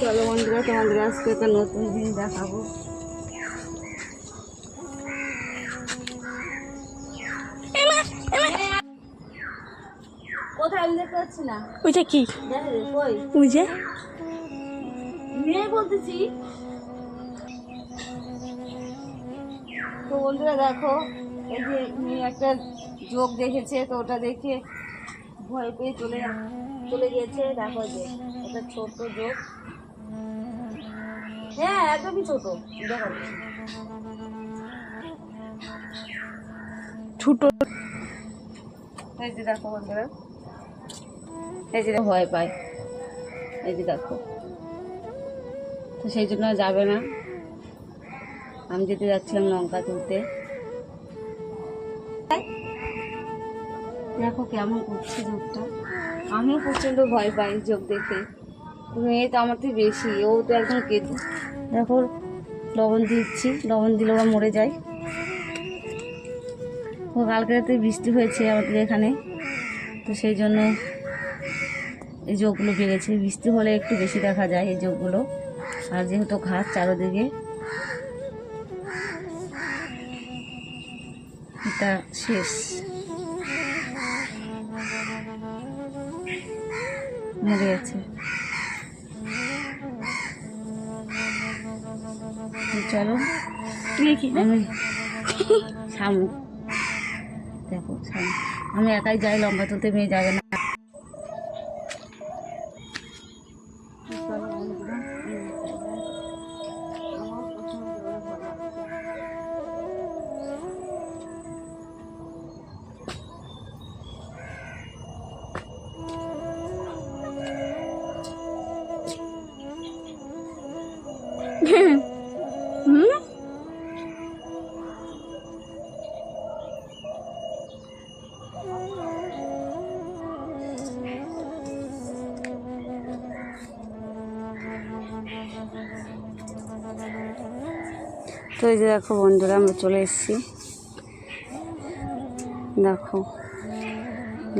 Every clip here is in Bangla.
চলো বন্ধুরা তোমাদের আজকে একটা নতুন দিন দেখাবো। কোথায় না। ওইটা কি? ওই যে? মেয়ে বলতেছি। তো বন্ধুরা দেখো এই যে মেয়ে একটা যোগ দেখেছে তো ওটা দেখে ভয় পেয়ে চলে চলে গিয়েছে। দেখো যে একটা ছোট যোগ। হ্যাঁ একদমই ছোট। দেখো। ছোট। এই যে দেখো বন্ধুরা। এই যে ভয় পায়। এই যে দেখো। তো সেই জন্য যাবে না। আমি যেতে যাচ্ছিলাম লঙ্কা তুলতে। দেখো কেমন করছে যোগটা আমিও প্রচণ্ড ভয় পাই যোগ দেখে। তো মেয়ে তো আমার থেকে বেশি ও তো একদম কেঁদে দেখো লবণ দিচ্ছি, লবণ দিলে ওরা মরে যায়। ও কালকে রাতে বৃষ্টি হয়েছে আমাদের এখানে, তো সেই জন্য এই যোগগুলো বেড়েছে। বৃষ্টি হলে একটু বেশি দেখা যায় এই যোগগুলো। আর যেহেতু ঘাস চারোদিকে, এটা শেষ। মরে গেছে। চলো। আমি শামুক। দেখো শামুক। আমি একাই যাই লম্বা তুলতে মেয়ে যাবে না। তো এই যে দেখো বন্ধুরা, আমরা চলে এসেছি। দেখো,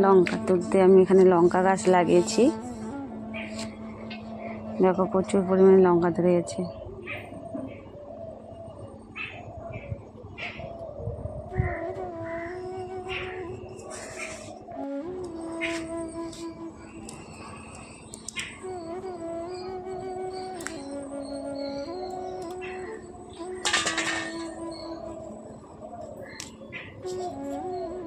লঙ্কা তুলতে আমি এখানে লঙ্কা গাছ লাগিয়েছি। দেখো প্রচুর পরিমাণে লঙ্কা ধরে গেছে 呜。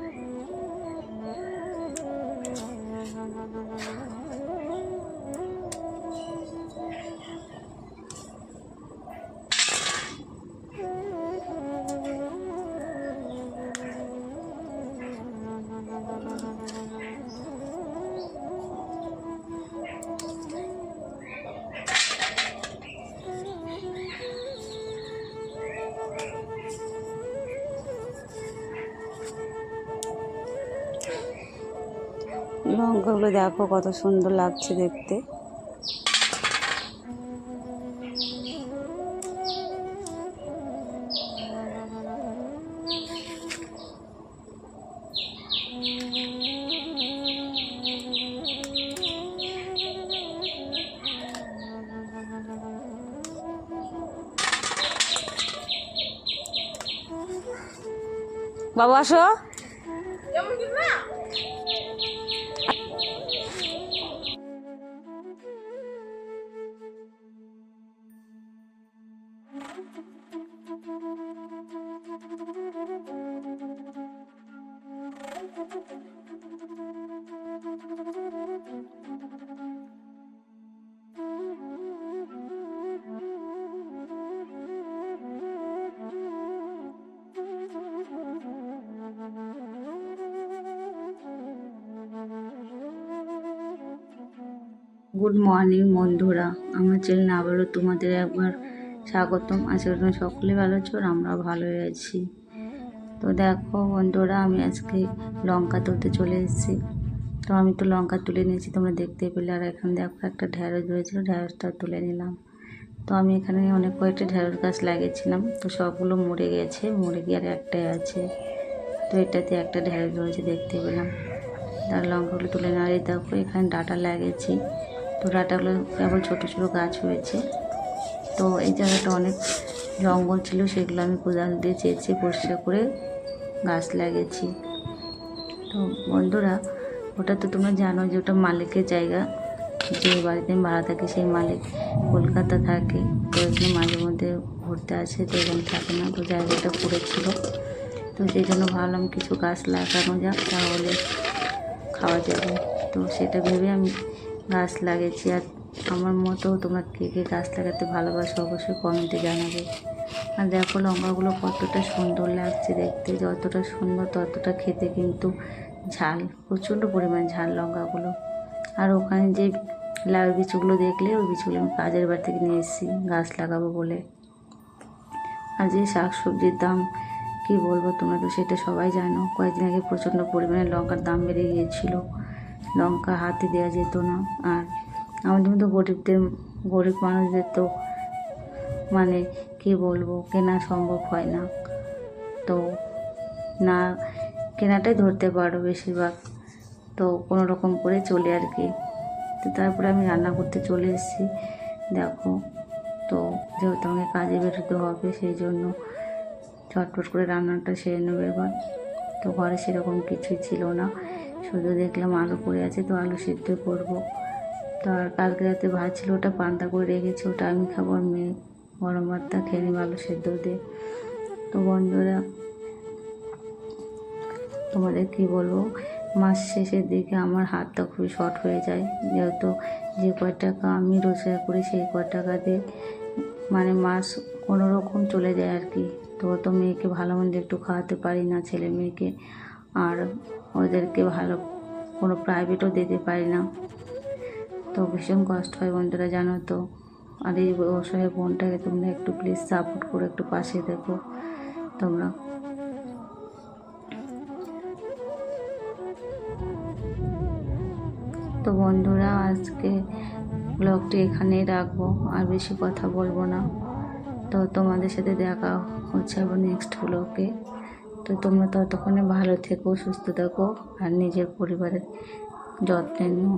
লঙ্কাগুলো দেখো কত সুন্দর লাগছে দেখতে। বাবু আসো। গুড মর্নিং বন্ধুরা। আমার চ্যানেলে আবারও তোমাদের একবার স্বাগতম। আজকে তোমরা সকলে ভালো আছো আর আমরা ভালোই আছি। তো দেখো বন্ধুরা, আমি আজকে লঙ্কা তুলতে চলে এসেছি। তো আমি তো লঙ্কা তুলে নিয়েছি, তোমরা দেখতে পেলে। আর এখন দেখো একটা ঢ্যাঁড়স ধরেছিল ঢ্যাঁড়সটা তুলে নিলাম। তো আমি এখানে অনেক কয়েকটা ঢ্যাঁড়স গাছ লাগিয়েছিলাম, তো সবগুলো মরে গেছে, মরে গিয়ে আর একটাই আছে। তো এটাতে একটা ঢ্যাঁড়স রয়েছে, দেখতে পেলাম। তার লঙ্কাগুলো তুলে না আর এই দেখো, এখানে ডাটা লাগিয়েছি। তো ডাঁটাগুলো কেবল ছোটো ছোটো গাছ হয়েছে। তো এই জায়গাটা অনেক জঙ্গল ছিল, সেগুলো আমি কোদাল দিয়ে চেঁচে পরিষ্কার করে গাছ লাগিয়েছি। তো বন্ধুরা, ওটা তো তোমরা জানো যে ওটা মালিকের জায়গা। যে বাড়িতে আমি ভাড়া থাকি, সেই মালিক কলকাতা থাকে। তো এখানে মাঝে মধ্যে ঘুরতে আসে, তো এখানে থাকে না। তো জায়গাটা পড়েছিল তো সেই জন্য ভাবলাম কিছু গাছ লাগানো যাক, তাহলে খাওয়া যাবে। তো সেটা ভেবে আমি গাছ লাগিয়েছি। আর আমার মতো তোমরা কে কে গাছ লাগাতে ভালোবাসো অবশ্যই কমেন্টে জানাবে। আর দেখো লঙ্কাগুলো কতটা সুন্দর লাগছে দেখতে, যতটা সুন্দর ততটা খেতে কিন্তু ঝাল, প্রচণ্ড পরিমাণ ঝাল লঙ্কাগুলো। আর ওখানে যে লাউ বিচুগুলো দেখলে, ওই বিচুগুলো আমি কাজের বাড়ি থেকে নিয়ে এসেছি, গাছ লাগাবো বলে। আর যে শাক সবজির দাম, কি বলব তোমরা তো সেটা সবাই জানো। কয়েকদিন আগে প্রচণ্ড পরিমাণে লঙ্কার দাম বেড়ে গিয়েছিল। লঙ্কা হাতে দেওয়া যেত না। আর আমাদের মতো গরিবদের, গরিব মানুষদের তো মানে কি বলব? কেনা সম্ভব হয় না। তো না, কেনাটাই ধরতে পারো বেশিরভাগ। তো কোনো রকম করে চলে আর কি। তো তারপরে আমি রান্না করতে চলে এসেছি। দেখো, তো যেহেতু আমাকে কাজে বেরোতে হবে, সেই জন্য চটপট করে রান্নাটা সেরে নেব এবার। তো ঘরে সেরকম কিছুই ছিল না। শুধু দেখলাম আলু পড়ে আছে, তো আলু সিদ্ধ করব। তো আর কালকে রাতে ভাত ছিল, ওটা পান্তা করে রেখেছি, ওটা আমি খাব আর মেয়ে। গরম ভাতটা খেয়ে নেব আলু সেদ্ধ দিয়ে তো বন্ধুরা, তোমাদের কি বলব? মাস শেষের দিকে আমার হাতটা খুবই শর্ট হয়ে যায়। যেহেতু যে কয় টাকা আমি রোজগার করি, সেই কয় টাকা দিয়ে মানে মাস কোনো রকম চলে যায় আর কি। তো তো মেয়েকে ভালো মন্দ একটু খাওয়াতে পারি না, ছেলে মেয়েকে। আর ওদেরকে ভালো কোনো প্রাইভেটও দিতে পারি না। তো ভীষণ কষ্ট হয় বন্ধুরা, জানো তো। আর এই অসহায় বোনটাকে তোমরা একটু প্লিজ সাপোর্ট করে একটু পাশে দেখো তোমরা। তো বন্ধুরা, আজকে ব্লগটি এখানেই রাখব, আর বেশি কথা বলব না। তো তোমাদের সাথে দেখা হচ্ছে আবার নেক্সট ব্লগে তো তোমরা ততক্ষণে ভালো থেকো, সুস্থ থাকো, আর নিজের পরিবারের যত্নে নিও।